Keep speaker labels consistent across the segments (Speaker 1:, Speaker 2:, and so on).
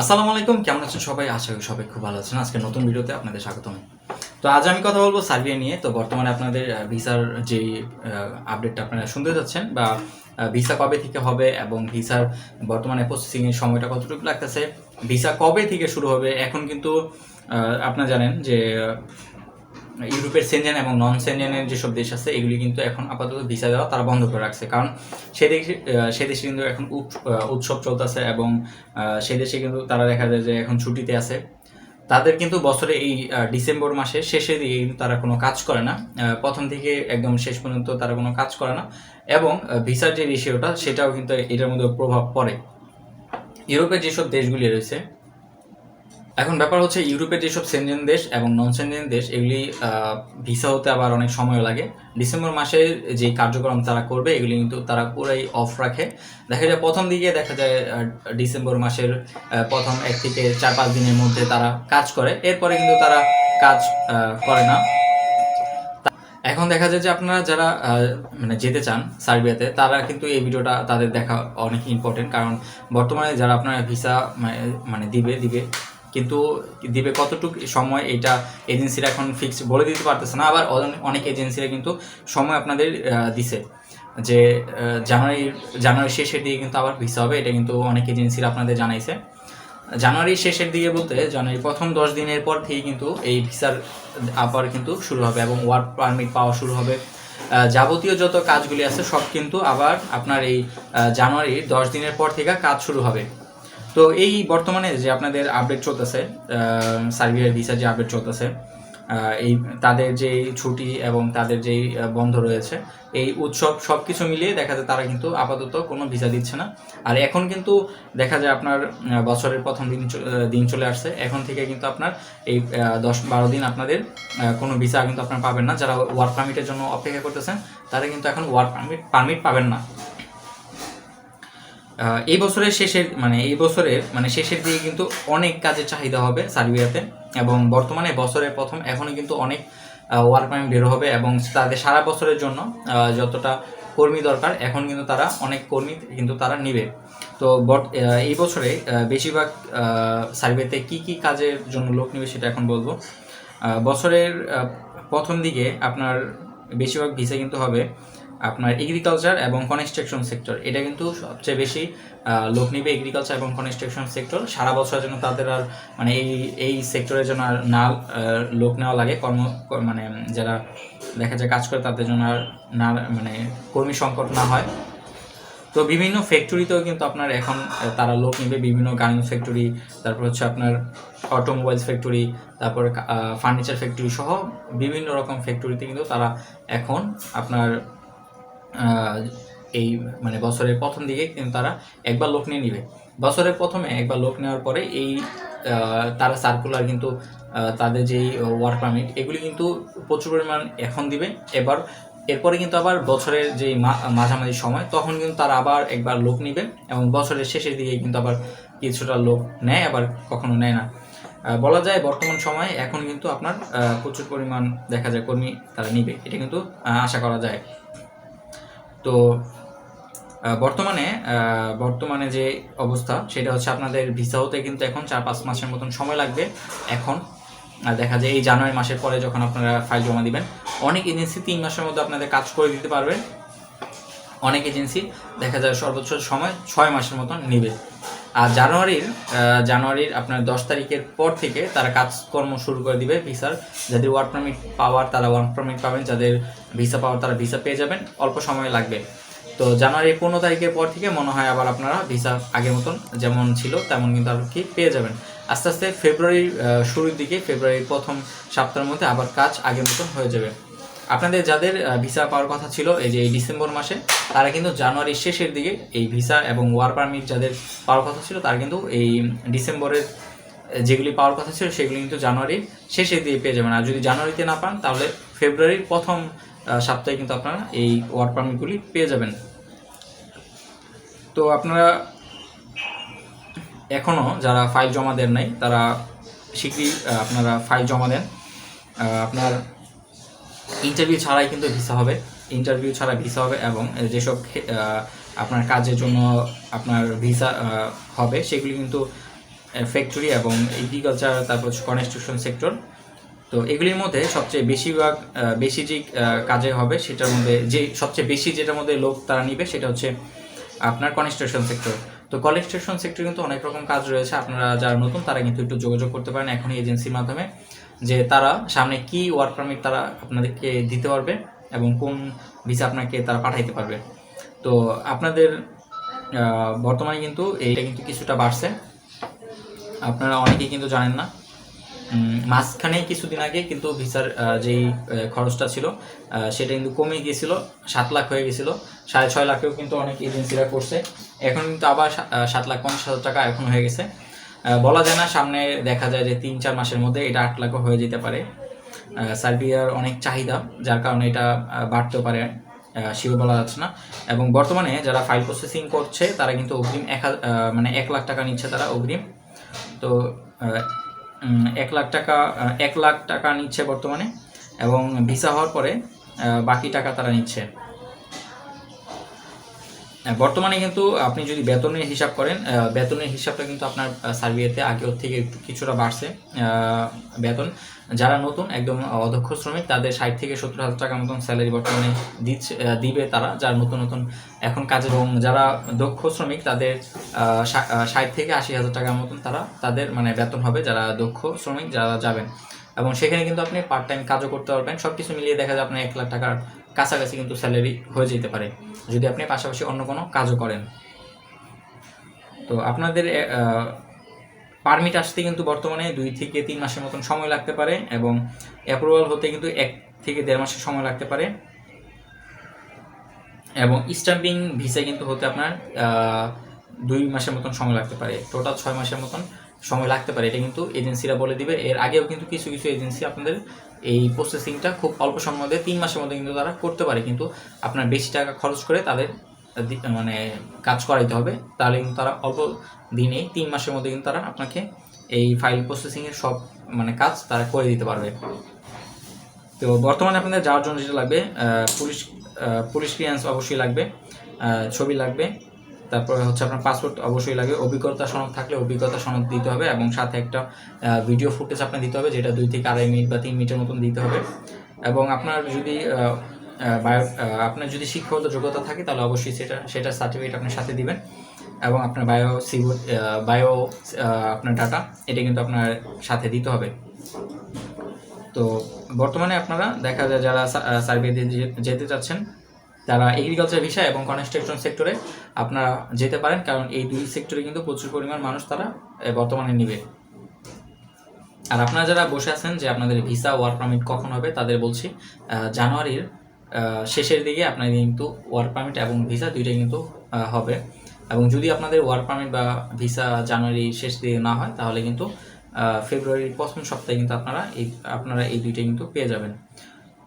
Speaker 1: আসসালামু আলাইকুম, কেমন আছেন সবাই? আশা করি সবাই খুব ভালো আছেন। আজকে নতুন ভিডিওতে আপনাদের স্বাগতম। তো আজ আমি কথা বলব সার্বিয়া নিয়ে। তো বর্তমানে আপনাদের ভিসার যে আপডেটটা আপনারা শুনতে যাচ্ছেন বা ভিসা কবে থেকে হবে এবং ভিসার বর্তমানে প্রসেসিং এর সময়টা কতটুকু লাগতেছে, ভিসা কবে থেকে শুরু হবে, এখন কিন্তু আপনারা জানেন যে ইউরোপের সেনজেন এবং নন সেনজেনের যেসব দেশ আছে, এগুলি কিন্তু এখন আপাতত ভিসা দেওয়া তারা বন্ধ করে রাখছে। কারণ সে দেশে সে দেশে কিন্তু এখন উৎ- উৎসব চলতেছে এবং সে দেশে কিন্তু তারা দেখা যায় যে এখন ছুটিতে আছে। তাদের কিন্তু বছরে এই ডিসেম্বর মাসের শেষে দিয়ে কিন্তু তারা কোনো কাজ করে না। প্রথম থেকে একদম শেষ পর্যন্ত তারা কোনো কাজ করে না এবং ভিসার যে রেশিওটা সেটাও কিন্তু এটার মধ্যে প্রভাব পড়ে। ইউরোপের যেসব দেশগুলি রয়েছে এখন ব্যাপার হচ্ছে ইউরোপের যেসব সেনজেন দেশ এবং নন সেনজেন দেশ, এগুলি ভিসা হতে আবার অনেক সময় লাগে। ডিসেম্বর মাসে যে কার্যক্রম তারা করবে, এগুলি কিন্তু তারা পুরাই অফ রাখে। দেখা যায় প্রথম দিকে দেখা যায় ডিসেম্বর মাসের প্রথম এক থেকে চার পাঁচ দিনের মধ্যে তারা কাজ করে। এরপরে কিন্তু তারা কাজ করে না। এখন দেখা যায় যে আপনারা যারা মানে যেতে চান সার্বিয়াতে, তারা কিন্তু এই ভিডিওটা তাদের দেখা অনেক ইম্পর্টেন্ট কারণ বর্তমানে যারা আপনারা ভিসা মানে দিবে দিবে কিন্তু দিবে কতটুকু সময় এটা এজেন্সিরা এখন ফিক্সড বলে দিতে পারতেছে না, আবার অনেক- এজেন্সিরা কিন্তু সময় আপনাদের দিছে। যে জানুয়ারি জানুয়ারি শেষের দিকে কিন্তু আবার ভিসা হবে, এটা কিন্তু অনেক এজেন্সিরা আপনাদের জানাইছে। জানুয়ারি শেষের দিকে বলতে জানুয়ারি প্রথম দশ দিনের পর থেকে কিন্তু এই ভিসার আবার কিন্তু শুরু হবে এবং ওয়ার্ক পারমিট পাওয়া শুরু হবে। যাবতীয় যত কাজগুলি আছে সব কিন্তু আবার আপনার এই জানুয়ারির দশ দিনের পর থেকে কাজ শুরু হবে। তো এই বর্তমানে যে আপনাদের আপডেট চলতেছে সার্বিয়ার ভিসা যে আপডেট চলতেছে এই তাদের যে ছুটি এবং তাদের যেই বন্ধ রয়েছে, এই উৎসব সব কিছু মিলিয়ে দেখা যায় তারা কিন্তু আপাতত কোনো ভিসা দিচ্ছে না। আর এখন কিন্তু দেখা যায় আপনার বছরের প্রথম দিন দিন চলে আসছে। এখন থেকে কিন্তু আপনার এই দশ বারো দিন আপনাদের কোনো ভিসা কিন্তু আপনার পাবেন না। যারা ওয়ার্ক পারমিটের জন্য অপেক্ষা করতেছেন, তারা কিন্তু এখন ওয়ার্ক পারমিট পারমিট পাবেন না। এই বছরের শেষের মানে এই বছরের মানে শেষের দিকে কিন্তু অনেক কাজের চাহিদা হবে সার্বিয়াতে এবং বর্তমানে বছরের প্রথম এখনই কিন্তু অনেক ওয়ার্ক পারমিট বের হবে এবং তাদের সারা বছরের জন্য যতটা কর্মী দরকার, এখন কিন্তু তারা অনেক কর্মী কিন্তু তারা নিবে। তো এই বছরে বেশিরভাগ সার্বিয়াতে কি কি কাজের জন্য লোক নেবে সেটা এখন বলব। বছরের প্রথম দিকে আপনার বেশিরভাগ ভিসা কিন্তু হবে আপনার এগ্রিকালচার এবং কনস্ট্রাকশন সেক্টর এটা কিন্তু সবচেয়ে বেশি লোক নিবে এগ্রিকালচার এবং কনস্ট্রাকশন সেক্টর সারা বছরের জন্য তাদের আর মানে এই এই সেক্টরের জন্য আর না লোক নেওয়া লাগে। কর্ম মানে যারা দেখা যায় কাজ করে তাদের জন্য আর না মানে কর্মী সংকট না হয়। তো বিভিন্ন ফ্যাক্টরিতেও কিন্তু আপনার এখন তারা লোক নিবে। বিভিন্ন গার্মেন্টস ফ্যাক্টরি তারপর হচ্ছে আপনার অটোমোবাইলস ফ্যাক্টরি তারপর ফার্নিচার ফ্যাক্টরি সহ বিভিন্ন রকম ফ্যাক্টরিতে কিন্তু তারা এখন আপনার এই মানে বছরের প্রথম দিকে কিন্তু তারা একবার লোক নিয়ে নিবে। বছরের প্রথমে একবার লোক নেওয়ার পরে এই তারা সার্কুলার কিন্তু তাদের যেই ওয়ার্ক পারমিট এগুলি কিন্তু প্রচুর পরিমাণ এখন দিবে। এবার, এরপরে কিন্তু আবার বছরের যে মাঝামাঝি সময়, তখন কিন্তু তারা আবার একবার লোক নিবে এবং বছরের শেষের দিকে কিন্তু আবার কিছুটা লোক নেয়, আবার কখনো নেয় না। বলা যায় বর্তমান সময়ে এখন কিন্তু আপনার প্রচুর পরিমাণ দেখা যায় কর্মী তারা নিবে। এটা কিন্তু আশা করা যায়। তো বর্তমানে বর্তমানে যে অবস্থা, সেটা হচ্ছে আপনাদের ভিসা হতে কিন্তু এখন চার পাঁচ মাসের মতন সময় লাগবে, এখন। দেখা যায় এই জানুয়ারি মাসের পরে যখন আপনারা ফাইল জমা দিবেন, অনেক এজেন্সি তিন মাসের মধ্যে আপনাদের কাজ করে দিতে পারবে। অনেক এজেন্সি, দেখা যায় সর্বোচ্চ সময় ছয় মাসের মতন নেবে। আর জানুয়ারির জানুয়ারির আপনার দশ তারিখের পর থেকে তারা কাজকর্ম শুরু করে দিবে ভিসার। যাদের ওয়ার্ক পারমিট পাওয়ার তারা ওয়ার্ক পারমিট পাবেন, যাদের ভিসা পাওয়ার তারা ভিসা পেয়ে যাবেন, অল্প সময় লাগবে। তো জানুয়ারি পনেরো তারিখের পর থেকে মনে হয় আবার আপনারা ভিসা আগের মতন যেমন ছিল তেমন কিন্তু আর কি পেয়ে যাবেন। আস্তে আস্তে ফেব্রুয়ারির শুরুর দিকে ফেব্রুয়ারির প্রথম সপ্তাহের মধ্যে আবার কাজ আগের মতন হয়ে যাবে। আপনাদের যাদের ভিসা পাওয়ার কথা ছিল এই যে এই ডিসেম্বর মাসে, তারা কিন্তু জানুয়ারির শেষের দিকে এই ভিসা এবং ওয়ার পারমিট যাদের পাওয়ার কথা ছিল, তারা কিন্তু এই ডিসেম্বরের যেগুলি পাওয়ার কথা ছিল, সেগুলি কিন্তু জানুয়ারির শেষের দিকে পেয়ে যাবেন। আর যদি জানুয়ারিতে না পান, তাহলে ফেব্রুয়ারির প্রথম সপ্তাহে কিন্তু আপনারা এই ওয়ার পারমিটগুলি পেয়ে যাবেন। তো আপনারা এখনও যারা ফাইল জমা দেন নাই, তারা শীঘ্রই আপনারা ফাইল জমা দেন। আপনার ইন্টারভিউ ছাড়াই কিন্তু ভিসা হবে। ইন্টারভিউ ছাড়া ভিসা হবে এবং যেসব আপনার কাজের জন্য আপনার ভিসা হবে সেগুলি কিন্তু ফ্যাক্টরি এবং এগ্রিকালচার তারপর কনস্ট্রাকশন সেক্টর তো এগুলির মধ্যে সবচেয়ে বেশিরভাগ বেশি যে কাজে হবে সেটার মধ্যে যে সবচেয়ে বেশি যেটার মধ্যে লোক তারা নিবে সেটা হচ্ছে আপনার কনস্ট্রাকশন সেক্টর তো কনস্ট্রাকশন সেক্টর কিন্তু অনেক রকম কাজ রয়েছে। আপনারা যারা নতুন তারা কিন্তু একটু যোগাযোগ করতে পারেন এখন এজেন্সির মাধ্যমে। যে তারা সামনে কি ওয়ার্ক পারমিট তারা আপনাদেরকে দিতে পারবে এবং কোন ভিসা আপনাকে তারা পাঠাইতে পারবে। তো আপনাদের বর্তমানে কিন্তু এইটা কিন্তু কিছুটা বাড়ছে। আপনারা অনেকেই কিন্তু জানেন না। মাঝখানে কিছুদিন আগে কিন্তু ভিসার যেই খরচটা ছিল সেটা কিন্তু কমে গিয়েছিল, সাত লাখ হয়ে গেছিল সাড়ে ছয় লাখেও কিন্তু অনেক এজেন্সিরা করছে। এখন কিন্তু আবার সাত লাখ পঞ্চাশ হাজার টাকা এখন হয়ে গেছে। বলা যায় না, সামনে দেখা যায় যে তিন চার মাসের মধ্যে এটা আট লাখও হয়ে যেতে পারে। সার্বিয়ার অনেক চাহিদা, যার কারণে এটা বাড়তেও পারে শিও বলা যাচ্ছে না। এবং বর্তমানে যারা ফাইল প্রসেসিং করছে, তারা কিন্তু অগ্রিম এক হাজার- মানে এক লাখ টাকা নিচ্ছে তারা অগ্রিম। তো এক লাখ টাকা এক লাখ টাকা নিচ্ছে বর্তমানে, এবং ভিসা হওয়ার পরে বাকি টাকা তারা নিচ্ছে। বর্তমানে কিন্তু আপনি যদি বেতনের হিসাব করেন বেতনের হিসাবটা কিন্তু আপনার সার্বিয়াতে আগের থেকে কিছুটা বাড়ছে বেতন। যারা নতুন, একদম অধ্যক্ষ শ্রমিক, তাদের ষাট থেকে সত্তর হাজার টাকার মতন স্যালারি বর্তমানে দিচ্ছে দিবে তারা, যারা নতুন নতুন এখন কাজে এবং যারা দক্ষ শ্রমিক, তাদের ষাট থেকে আশি হাজার টাকার মতন তারা, তাদের মানে বেতন হবে যারা দক্ষ শ্রমিক, যারা যাবেন। এবং সেখানে কিন্তু আপনি পার্ট টাইম কাজও করতে পারবেন সব কিছু মিলিয়ে দেখা যায় আপনার এক লাখ টাকার কাছাকাছি কিন্তু স্যালারি হয়ে যেতে পারে, যদি আপনি পাশাপাশি অন্য কোনো কাজও করেন। তো আপনাদের পারমিট আসতে কিন্তু বর্তমানে দুই থেকে তিন মাসের মতন সময় লাগতে পারে এবং অ্যাপ্রুভাল হতে কিন্তু এক থেকে দেড় মাসের সময় লাগতে পারে। এবং স্ট্যাম্পিং ভিসা কিন্তু হতে আপনার দুই মাসের মতন সময় লাগতে পারে। টোটাল ছয় মাসের মতন সময় লাগতে পারে। এটা কিন্তু এজেন্সিরা বলে দিবে। এর আগেও কিন্তু কিছু কিছু এজেন্সি আপনাদের এই প্রসেসিংটা খুব অল্প সময়ের মধ্যে, তিন মাসের মধ্যে কিন্তু তারা করতে পারে। কিন্তু আপনার বেশি টাকা খরচ করে তাদের মানে কাজ করাইতে হবে। তাহলে কিন্তু তারা অল্প দিনেই, তিন মাসের মধ্যে কিন্তু তারা আপনাকে এই ফাইল প্রসেসিংয়ের সব মানে কাজ তারা করে দিতে পারবে। তো বর্তমানে আপনাদের যাওয়ার জন্য যেটা লাগবে পুলিশ পুলিশ ক্লিয়ারেন্স অবশ্যই লাগবে ছবি লাগবে। তারপরে হচ্ছে আপনার পাসপোর্ট অবশ্যই লাগে। অভিজ্ঞতা সনদ থাকলে অভিজ্ঞতা সনদ দিতে হবে এবং সাথে একটা ভিডিও ফুটেজ আপনার দিতে হবে যেটা দুই থেকে আড়াই মিনিট বা তিন মিনিটের মতন দিতে হবে। এবং আপনার যদি বায়ো আপনার যদি শিক্ষাগত যোগ্যতা থাকে তাহলে অবশ্যই সেটা সেটার সার্টিফিকেট আপনি সাথে দিবেন। এবং আপনার বায়ো সিভো বায়ো আপনার ডাটা এটা কিন্তু আপনার সাথে দিতে হবে। তো বর্তমানে আপনারা দেখা যায় যারা সার্ভেতে যেতে চাচ্ছেন তারা এগ্রিকালচার ভিসা এবং কনস্ট্রাকশন সেক্টরে আপনারা যেতে পারেন, কারণ এই দুই সেক্টরে কিন্তু প্রচুর পরিমাণ মানুষ তারা বর্তমানে নিবে। আর আপনারা যারা বসে আছেন যে আপনাদের ভিসা ওয়ার্ক পারমিট কখন হবে, তাদের বলছি জানুয়ারির শেষের দিকে আপনাদের কিন্তু ওয়ার্ক পারমিট এবং ভিসা দুইটাই কিন্তু হবে। এবং যদি আপনাদের ওয়ার্ক পারমিট বা ভিসা জানুয়ারি শেষ দিকে না হয়, তাহলে কিন্তু ফেব্রুয়ারির প্রথম সপ্তাহে কিন্তু আপনারা এই আপনারা এই দুইটাই কিন্তু পেয়ে যাবেন।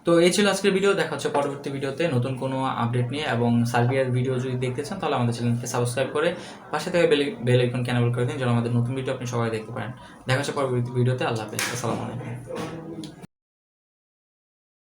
Speaker 1: তো এই ছিল আজকের ভিডিও দেখা হচ্ছে পরবর্তী ভিডিওতে নতুন কোনো আপডেট নিয়ে এবং সার্বিয়ার ভিডিও যদি দেখতে চান, তাহলে আমাদের চ্যানেলকে সাবস্ক্রাইব করে পাশে থেকে বেল বেল আইকন ক্যানেবল করে দিন, যেন আমাদের নতুন ভিডিও আপনি সবাই দেখতে পারেন। দেখা হচ্ছে পরবর্তী ভিডিওতে আল্লাহ হাফেজ, আসসালামু আলাইকুম।